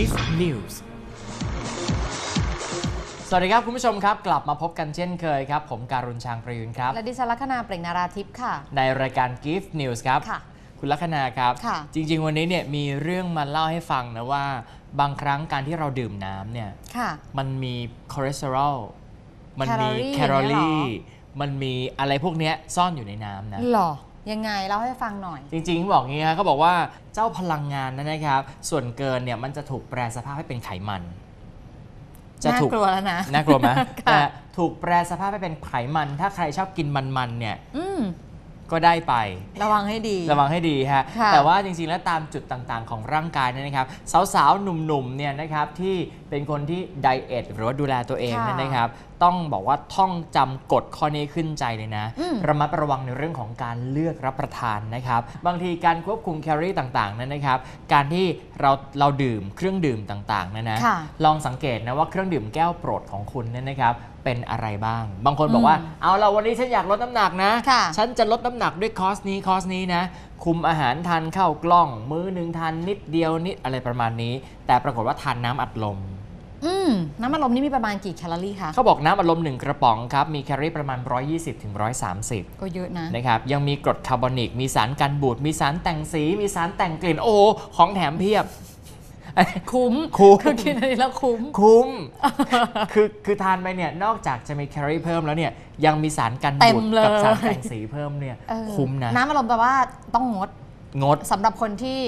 Gift News สวัสดีครับ คุณผู้ชมครับ กลับมาพบกันเช่นเคยครับ ผมการุณชางประยุนครับ และดิฉันลัคนาเปล่งนาราทิพย์ค่ะ ในรายการ Gift News ครับค่ะ คุณลัคนาครับ ค่ะ จริง ๆ วันนี้เนี่ยมีเรื่องมาเล่าให้ฟังนะว่า บางครั้งการที่เราดื่มน้ำเนี่ยค่ะ มันมีคอเลสเตอรอลมันมีแคแคลลออรี่รี่ อย่างเงี้ยเหรอ มันมีอะไรพวกเนี้ยซ่อนอยู่ในน้ำนะ หรอ ยังไงเล่าให้ฟังหน่อย จริงๆเขาบอกงี้ครับเขาบอกว่าเจ้าพลังงานนั้นนะครับ ส่วนเกินเนี่ยมันจะถูกแปรสภาพให้เป็นไขมันน่ากลัวแล้วนะ น่ากลัวไหมค่ะนะถูกแปรสภาพให้เป็นไขมัน ถ้าใครชอบกินมันๆเนี่ย อืม ก็ได้ไป ระวังให้ดี ระวังให้ดีฮะ ค่ะแต่ว่าจริงๆ แล้วตามจุดต่างๆ ของร่างกายเนยนะครับ สาวๆ หนุ่มๆ เนี่ยนะครับที่เป็นคนที่ไดเอทหรือว่าดูแลตัวเองค่ะเนยนะครับ ต้องบอกว่าท่องจำกฎข้อนี้ขึ้นใจเลยนะ อืม ระมัดระวังในเรื่องของการเลือกรับประทานนะครับ บางทีการควบคุมแคลอรี่ต่างๆ นั้นนะครับ การที่เราเราดื่มเครื่องดื่มต่างๆ นะนะ ค่ะ ลองสังเกตนะว่าเครื่องดื่มแก้วโปรดของคุณเนี่ยนะครับ เป็นอะไรบ้าง บางคนบอกว่าอืมเอาเราวันนี้ฉันอยากลดน้ำหนักนะค่ะฉันจะลดน้ำหนักด้วยคอร์สนี้คอร์สนี้นะ คุมอาหารทานข้าวกล้อง มื้อหนึ่งทานนิดเดียวนิดอะไรประมาณนี้ แต่ปรากฏว่าทานน้ำอัดลมอืมน้ำมันลมนี่มีประมาณกี่แคลอรี่คะเขาบอกน้ำอัดลม 1 กระป๋องครับ มีแคลอรี่ประมาณ 120ถึง130 ก็เยอะนะนะครับยังมีกรดคาร์บอนิก มีสารกันบูดมีสารแต่งสี มีสารแต่งกลิ่นโอ้โหของแถมเพียบ คุ้มคุ้ม คือกินอันนี้แล้วคุ้ม คุ้ม คือคือทานไปเนี่ยนอกจากจะมีแคลอรี่เพิ่มแล้วเนี่ยยังมีสารกันเต็บูมดเลยกัสารแต่งสีเพิ่มเนี่ยเออคุ้มนะ น้ำมันลมแปลว่าต้องงดงดสำหรับคนที่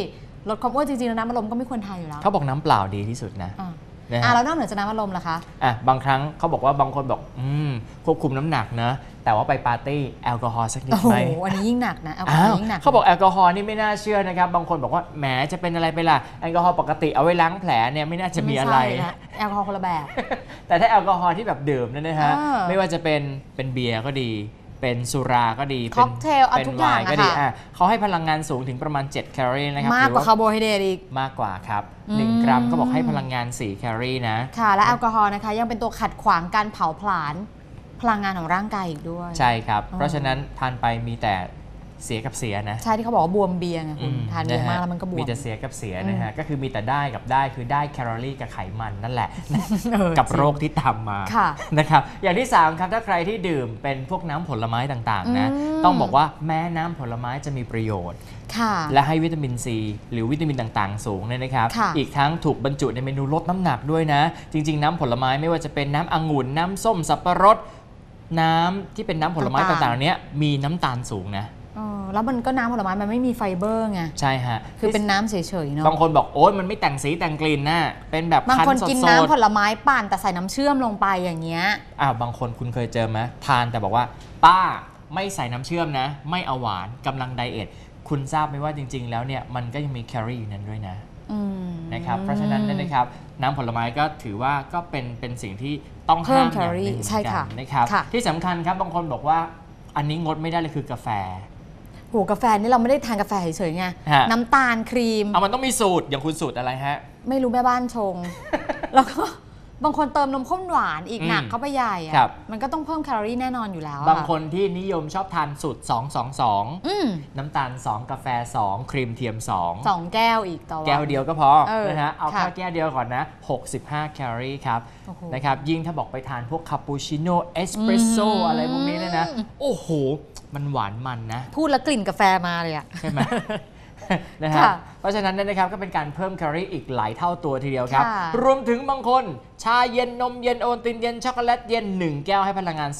ลดความอ้วนจริงๆแล้วน้ำมันลมก็ไม่ควรทานอยู่แล้วเขาบอกน้ำเปล่าดีที่สุดนะอ่านะฮะ อ่าแล้วนอกเหนือจากน้ำมันลมล่ะคะ อะบางครั้งเขาบอกว่าบางคนบอก อืมควบคุมน้ำหนักนะ แต่ว่าไปปาร์ตี้แอลกอฮอล์สักนิดโอ้โหไหมอันนี้ยิ่งหนักนะแอลกอฮออ้าล์วยิ่งหนัก เขาบอกแอลกอฮอล์นี่ไม่น่าเชื่อนะครับ บางคนบอกว่าแหมจะเป็นอะไรไปล่ะแอลกอฮอล์ปกติเอาไว้ล้างแผลเนี่ยไม่น่าจะมีอะไรใช่นะแอลกอฮอล์คนละแบบ แต่ถ้าแอลกอฮอล์ที่แบบดื่มเนยนะฮะ อ่าไม่ว่าจะเป็นเป็นเบียร์ก็ดี เป็นสุราก็ดีค็อกเทลเอาเป็นทุกอย่างไวน์ก็อะดีค่ะ อะเขาให้พลังงานสูงถึงประมาณ 7 แคลอรี่นะครับมากหรืกว่าอคาร์โบไฮเดรตอีก มากกว่าครับ อืม 1 กรัมก็บอกให้พลังงาน 4 แคลอรี่นะ ค่ะ และแอลกอฮอล์นะคะ ยังเป็นตัวขัดขวางการเผาผลาญ พลังงานของร่างกายอีกด้วย ใช่ครับอ๋อเพราะฉะนั้นทานไปมีแต่เสียกับเสียนะ ใช่ที่เขาบอกว่าบวมเบียร์ไงคุณอืทานเยอะฮมากแล้วมันก็บวม มีแต่เสียกับเสียนะฮะ ก็คือมีแต่ได้กับได้คือได้แคลอรี่กับไขมันนั่นแหละเออกับจริงโรคที่ตามมาค่ะนะครับ อย่างที่ 3 ครับถ้าใครที่ดื่มเป็นพวกน้ำผลไม้ต่างๆนะอืมต้องบอกว่าแม้น้ำผลไม้จะมีประโยชน์ค่ะและให้วิตามินซีหรือวิตามินต่างๆ สูงเนี่ยนะครับค่ะอีกทั้งถูกบรรจุในเมนูลดน้ำหนักด้วยนะ จริง ๆ น้ำผลไม้ไม่ว่าจะเป็นน้ำองุ่นน้ำส้มสับปะรด น้ำที่เป็นน้ำผลไม้ต่างๆต่างๆเหล่านี้มีน้ำตาลสูงนะเออแล้วมันก็น้ำผลไม้มันไม่มีไฟเบอร์ไงใช่ฮะคือเป็นน้ำเฉยๆเนาะบางคนบอกโอ๊ยมันไม่แต่งสีแต่งกลิ่นนะเป็นแบบบางคั้คนสดกินๆน้ำผลไม้ปั่นแต่ใส่น้ำเชื่อมลงไปอย่างเงี้ยอ้าวบางคนคุณเคยเจอไหมทานแต่บอกว่า ป้าไม่ใส่น้ำเชื่อมนะ ไม่เอาหวานกำลังไดเอทคุณทราบไหมว่าจริง ๆ แล้วเนี่ยมันก็ยังมีแคลอรี่อยู่นั้นด้วยนะอืม นะครับ เพราะฉะนั้นเนี่ยนะครับน้ำผลไม้ก็ถือว่าก็เป็นเป็นสิ่งที่ต้องเพิ่ห้ามมแคอลอย่างหรี่นึ่งใช่ค่ะเหมือนกันนะครับค่ะที่สำคัญครับบางคนบอกว่าอันนี้งดไม่ได้เลยคือกาแฟโหกาแฟนี่เราไม่ได้ทานกาแฟเฉยๆไงฮะน้ำตาลครีมเอามันต้องมีสูตรอย่างคุณสูตรอะไรฮะ ไม่รู้แม่บ้านชง แล้วก็ บางคนเติมนมข้นหวานอีกอืมหนักเข้าไปใหญ่ครัอะบมันก็ต้องเพิ่มแคลอรี่แน่นอนอยู่แล้วอะบางคนที่นิยมชอบทานสูตร 222 อืมน้ำตาล 2 กาแฟ 2 ครีมเทียม2สองแก้วอีกต่อวัน แก้วเดียวก็พอเออนะฮะเอาค่ะแค่แก้วเดียวก่อนนะ 65 แคลอรี่ครับโอ้โหนะครับยิ่งถ้าบอกไปทานพวกคาปูชิโน่เอสเปรสโซอืม อะไรพวกนี้เนยนะ โอ้โห มันหวานมันนะ พูดแล้วกลิ่นกาแฟมาเลยอะ ใช่ไหม นะฮะค่ะเพราะฉะนั้นเนยนะครับก็เป็นการเพิ่มแคลอรี่อีกหลายเท่าตัวทีเดียวครับ ค่ะ รวมถึงบางคนชาเย็นนมเย็นโอนตินเย็นช็อกโกแลตเย็น 1 แก้วให้พลังงาน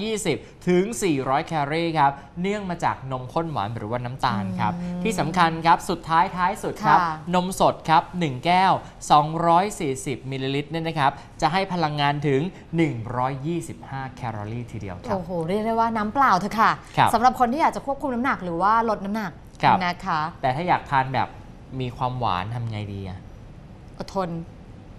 220 ถึง 400 แคลอรี่ครับ เนื่องมาจากนมข้นหวานหรือว่าน้ำตาลครับ ที่สำคัญครับ สุดท้ายท้ายสุดครับ ค่ะ นมสดครับ 1 แก้ว 240 มิลลิลิตรเนี่ยนะครับ จะให้พลังงานถึง 125 แคลอรี่ทีเดียวครับ โอ้โห เรียกได้ว่าน้ำเปล่าเถอะค่ะครับ สำหรับคนที่อยากจะควบคุมน้ำหนักหรือว่าลดน้ำหนัก ครับนะคะ แต่ถ้าอยากทานแบบมีความหวานทำไงดีอะอดทน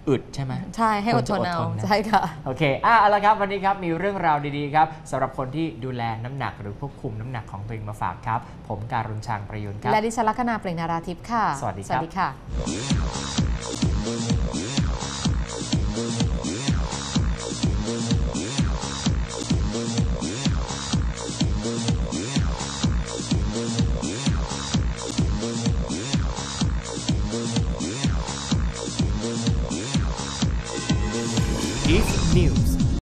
อึดใช่ไหม ใช่ให้อดทนควรจะอดเอาทนนะ ใช่ค่ะ โอเค อะเอาละครับ วันนี้ครับ มีเรื่องราวดี ๆ ครับสำหรับคนที่ดูแลน้ำหนักหรือควบคุมน้ำหนักของตัวเองมาฝากครับ ผมการุณชางประยุนครับ และดิฉันลัคนาเปล่งนาราทิพย์ค่ะ สวัสดีครับ สวัสดีค่ะ